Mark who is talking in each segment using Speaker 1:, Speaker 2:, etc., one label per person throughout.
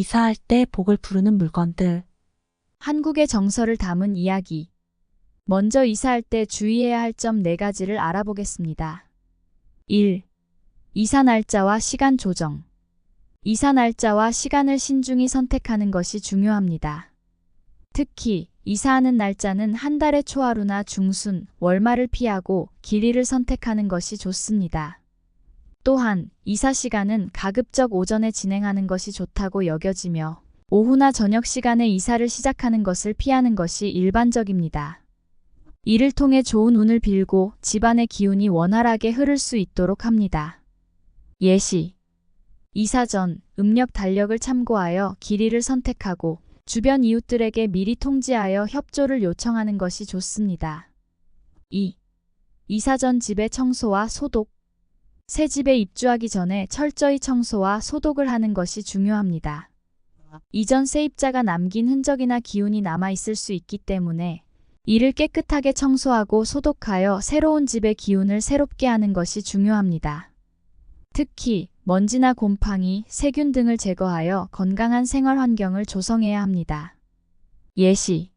Speaker 1: 이사할 때 복을 부르는 물건들.
Speaker 2: 한국의 정서를 담은 이야기. 먼저 이사할 때 주의해야 할 점 4가지를 알아보겠습니다. 1. 이사 날짜와 시간 조정. 이사 날짜와 시간을 신중히 선택하는 것이 중요합니다. 특히 이사하는 날짜는 한 달의 초하루나 중순, 월말을 피하고 길이를 선택하는 것이 좋습니다. 또한 이사 시간은 가급적 오전에 진행하는 것이 좋다고 여겨지며 오후나 저녁 시간에 이사를 시작하는 것을 피하는 것이 일반적입니다. 이를 통해 좋은 운을 빌고 집안의 기운이 원활하게 흐를 수 있도록 합니다. 예시. 이사 전 음력 달력을 참고하여 길이를 선택하고 주변 이웃들에게 미리 통지하여 협조를 요청하는 것이 좋습니다. 2. 이사 전 집의 청소와 소독. 새 집에 입주하기 전에 철저히 청소와 소독을 하는 것이 중요합니다. 이전 세입자가 남긴 흔적이나 기운이 남아 있을 수 있기 때문에 이를 깨끗하게 청소하고 소독하여 새로운 집의 기운을 새롭게 하는 것이 중요합니다. 특히 먼지나 곰팡이, 세균 등을 제거하여 건강한 생활 환경을 조성해야 합니다. 예시.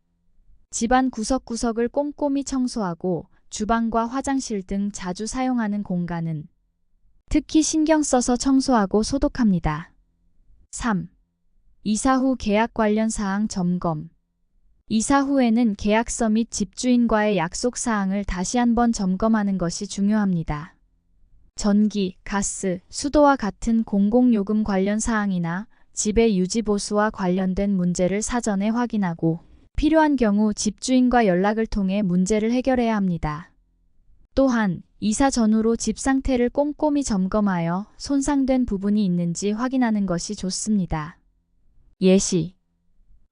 Speaker 2: 집안 구석구석을 꼼꼼히 청소하고 주방과 화장실 등 자주 사용하는 공간은 특히 신경 써서 청소하고 소독합니다. 3. 이사 후 계약 관련 사항 점검. 이사 후에는 계약서 및 집주인과의 약속 사항을 다시 한번 점검하는 것이 중요합니다. 전기, 가스, 수도와 같은 공공요금 관련 사항이나 집의 유지보수와 관련된 문제를 사전에 확인하고 필요한 경우 집주인과 연락을 통해 문제를 해결해야 합니다. 또한 이사 전후로 집 상태를 꼼꼼히 점검하여 손상된 부분이 있는지 확인하는 것이 좋습니다. 예시.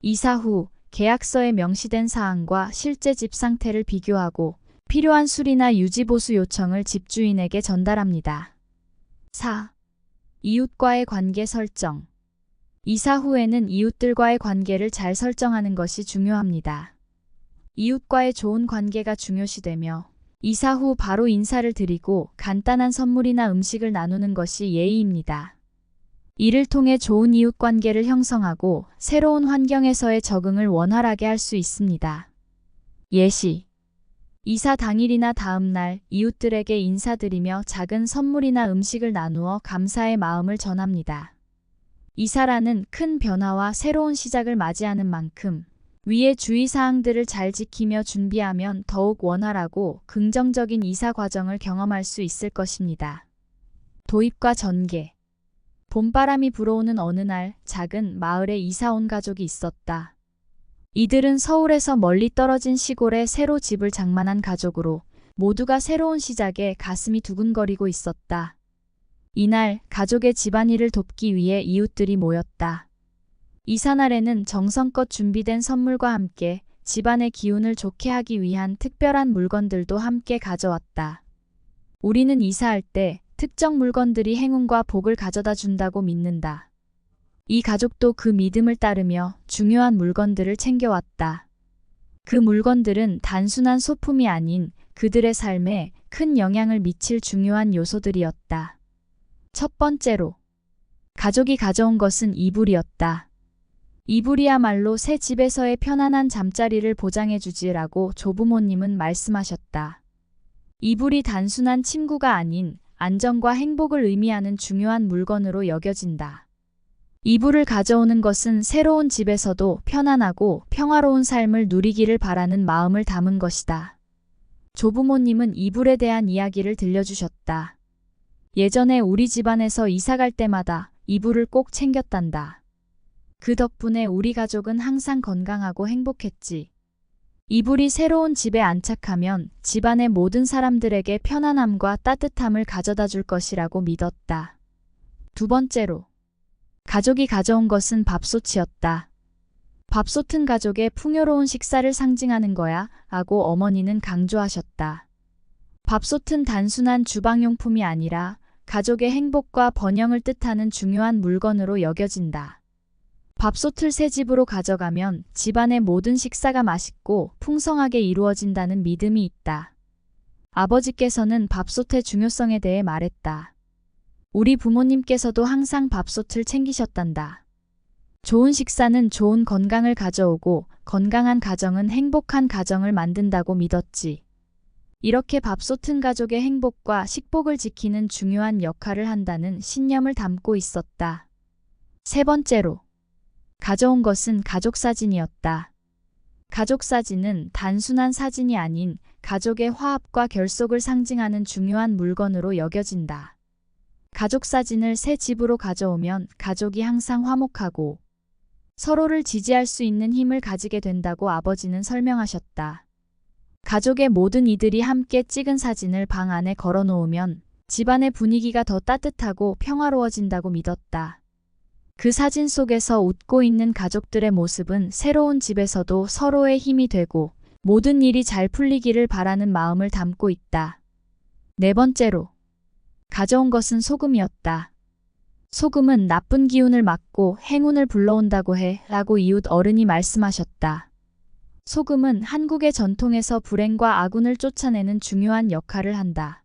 Speaker 2: 이사 후 계약서에 명시된 사항과 실제 집 상태를 비교하고 필요한 수리나 유지보수 요청을 집주인에게 전달합니다. 4. 이웃과의 관계 설정. 이사 후에는 이웃들과의 관계를 잘 설정하는 것이 중요합니다. 이웃과의 좋은 관계가 중요시되며 이사 후 바로 인사를 드리고 간단한 선물이나 음식을 나누는 것이 예의입니다. 이를 통해 좋은 이웃 관계를 형성하고 새로운 환경에서의 적응을 원활하게 할 수 있습니다. 예시. 이사 당일이나 다음날 이웃들에게 인사드리며 작은 선물이나 음식을 나누어 감사의 마음을 전합니다. 이사라는 큰 변화와 새로운 시작을 맞이하는 만큼 위의 주의사항들을 잘 지키며 준비하면 더욱 원활하고 긍정적인 이사 과정을 경험할 수 있을 것입니다. 도입과 전개. 봄바람이 불어오는 어느 날 작은 마을에 이사 온 가족이 있었다. 이들은 서울에서 멀리 떨어진 시골에 새로 집을 장만한 가족으로 모두가 새로운 시작에 가슴이 두근거리고 있었다. 이날 가족의 집안일을 돕기 위해 이웃들이 모였다. 이사날에는 정성껏 준비된 선물과 함께 집안의 기운을 좋게 하기 위한 특별한 물건들도 함께 가져왔다. 우리는 이사할 때 특정 물건들이 행운과 복을 가져다 준다고 믿는다. 이 가족도 그 믿음을 따르며 중요한 물건들을 챙겨왔다. 그 물건들은 단순한 소품이 아닌 그들의 삶에 큰 영향을 미칠 중요한 요소들이었다. 첫 번째로, 가족이 가져온 것은 이불이었다. 이불이야말로 새 집에서의 편안한 잠자리를 보장해주지라고 조부모님은 말씀하셨다. 이불이 단순한 침구가 아닌 안정과 행복을 의미하는 중요한 물건으로 여겨진다. 이불을 가져오는 것은 새로운 집에서도 편안하고 평화로운 삶을 누리기를 바라는 마음을 담은 것이다. 조부모님은 이불에 대한 이야기를 들려주셨다. 예전에 우리 집안에서 이사 갈 때마다 이불을 꼭 챙겼단다. 그 덕분에 우리 가족은 항상 건강하고 행복했지. 이불이 새로운 집에 안착하면 집안의 모든 사람들에게 편안함과 따뜻함을 가져다 줄 것이라고 믿었다. 두 번째로, 가족이 가져온 것은 밥솥이었다. 밥솥은 가족의 풍요로운 식사를 상징하는 거야, 하고 어머니는 강조하셨다. 밥솥은 단순한 주방용품이 아니라 가족의 행복과 번영을 뜻하는 중요한 물건으로 여겨진다. 밥솥을 새 집으로 가져가면 집안의 모든 식사가 맛있고 풍성하게 이루어진다는 믿음이 있다. 아버지께서는 밥솥의 중요성에 대해 말했다. 우리 부모님께서도 항상 밥솥을 챙기셨단다. 좋은 식사는 좋은 건강을 가져오고 건강한 가정은 행복한 가정을 만든다고 믿었지. 이렇게 밥솥은 가족의 행복과 식복을 지키는 중요한 역할을 한다는 신념을 담고 있었다. 세 번째로, 가져온 것은 가족 사진이었다. 가족 사진은 단순한 사진이 아닌 가족의 화합과 결속을 상징하는 중요한 물건으로 여겨진다. 가족 사진을 새 집으로 가져오면 가족이 항상 화목하고 서로를 지지할 수 있는 힘을 가지게 된다고 아버지는 설명하셨다. 가족의 모든 이들이 함께 찍은 사진을 방 안에 걸어 놓으면 집안의 분위기가 더 따뜻하고 평화로워진다고 믿었다. 그 사진 속에서 웃고 있는 가족들의 모습은 새로운 집에서도 서로의 힘이 되고 모든 일이 잘 풀리기를 바라는 마음을 담고 있다. 네 번째로, 가져온 것은 소금이었다. 소금은 나쁜 기운을 막고 행운을 불러온다고 해 라고 이웃 어른이 말씀하셨다. 소금은 한국의 전통에서 불행과 아군을 쫓아내는 중요한 역할을 한다.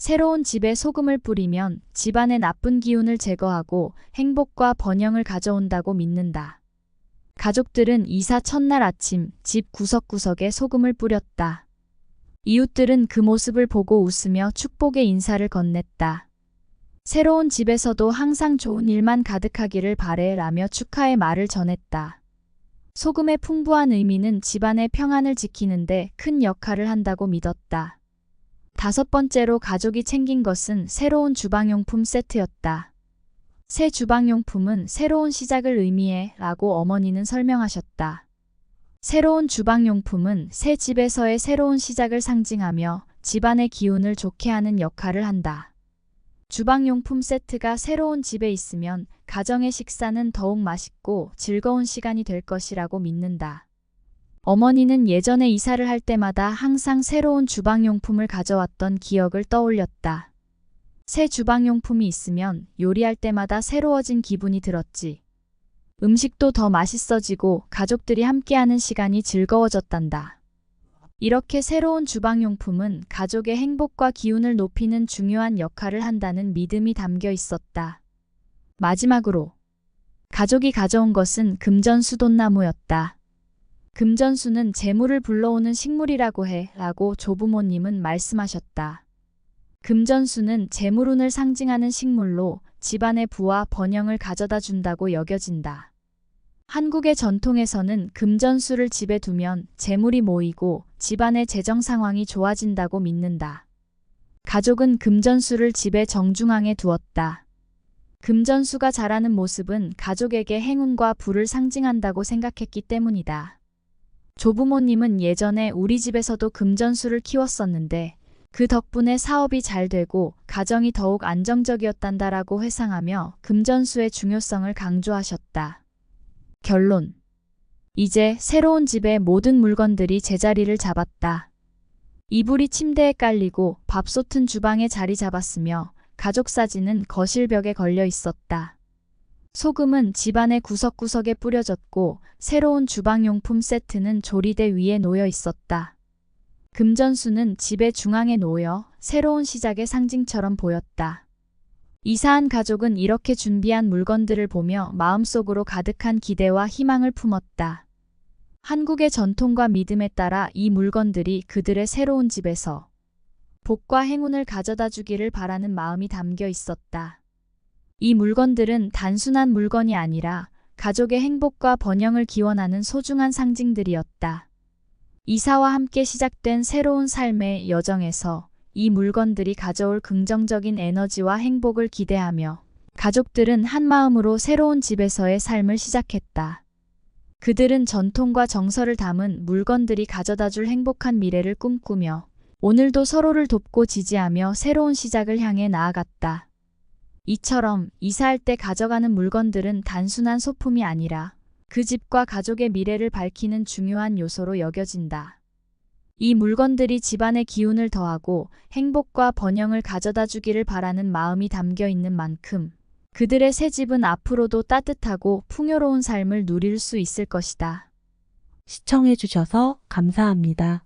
Speaker 2: 새로운 집에 소금을 뿌리면 집안의 나쁜 기운을 제거하고 행복과 번영을 가져온다고 믿는다. 가족들은 이사 첫날 아침 집 구석구석에 소금을 뿌렸다. 이웃들은 그 모습을 보고 웃으며 축복의 인사를 건넸다. 새로운 집에서도 항상 좋은 일만 가득하기를 바래라며 축하의 말을 전했다. 소금의 풍부한 의미는 집안의 평안을 지키는데 큰 역할을 한다고 믿었다. 다섯 번째로 가족이 챙긴 것은 새로운 주방용품 세트였다. 새 주방용품은 새로운 시작을 의미해 라고 어머니는 설명하셨다. 새로운 주방용품은 새 집에서의 새로운 시작을 상징하며 집안의 기운을 좋게 하는 역할을 한다. 주방용품 세트가 새로운 집에 있으면 가정의 식사는 더욱 맛있고 즐거운 시간이 될 것이라고 믿는다. 어머니는 예전에 이사를 할 때마다 항상 새로운 주방용품을 가져왔던 기억을 떠올렸다. 새 주방용품이 있으면 요리할 때마다 새로워진 기분이 들었지. 음식도 더 맛있어지고 가족들이 함께하는 시간이 즐거워졌단다. 이렇게 새로운 주방용품은 가족의 행복과 기운을 높이는 중요한 역할을 한다는 믿음이 담겨 있었다. 마지막으로 가족이 가져온 것은 금전 수돈나무였다. 금전수는 재물을 불러오는 식물이라고 해 라고 조부모님은 말씀하셨다. 금전수는 재물운을 상징하는 식물로 집안의 부와 번영을 가져다 준다고 여겨진다. 한국의 전통에서는 금전수를 집에 두면 재물이 모이고 집안의 재정 상황이 좋아진다고 믿는다. 가족은 금전수를 집의 정중앙에 두었다. 금전수가 자라는 모습은 가족에게 행운과 부를 상징한다고 생각했기 때문이다. 조부모님은 예전에 우리 집에서도 금전수를 키웠었는데 그 덕분에 사업이 잘 되고 가정이 더욱 안정적이었단다라고 회상하며 금전수의 중요성을 강조하셨다. 결론. 이제 새로운 집의 모든 물건들이 제자리를 잡았다. 이불이 침대에 깔리고 밥솥은 주방에 자리 잡았으며 가족 사진은 거실 벽에 걸려 있었다. 소금은 집안의 구석구석에 뿌려졌고 새로운 주방용품 세트는 조리대 위에 놓여 있었다. 금전수는 집의 중앙에 놓여 새로운 시작의 상징처럼 보였다. 이사한 가족은 이렇게 준비한 물건들을 보며 마음속으로 가득한 기대와 희망을 품었다. 한국의 전통과 믿음에 따라 이 물건들이 그들의 새로운 집에서 복과 행운을 가져다 주기를 바라는 마음이 담겨 있었다. 이 물건들은 단순한 물건이 아니라 가족의 행복과 번영을 기원하는 소중한 상징들이었다. 이사와 함께 시작된 새로운 삶의 여정에서 이 물건들이 가져올 긍정적인 에너지와 행복을 기대하며 가족들은 한 마음으로 새로운 집에서의 삶을 시작했다. 그들은 전통과 정서를 담은 물건들이 가져다 줄 행복한 미래를 꿈꾸며 오늘도 서로를 돕고 지지하며 새로운 시작을 향해 나아갔다. 이처럼 이사할 때 가져가는 물건들은 단순한 소품이 아니라 그 집과 가족의 미래를 밝히는 중요한 요소로 여겨진다. 이 물건들이 집안의 기운을 더하고 행복과 번영을 가져다 주기를 바라는 마음이 담겨 있는 만큼 그들의 새 집은 앞으로도 따뜻하고 풍요로운 삶을 누릴 수 있을 것이다.
Speaker 1: 시청해주셔서 감사합니다.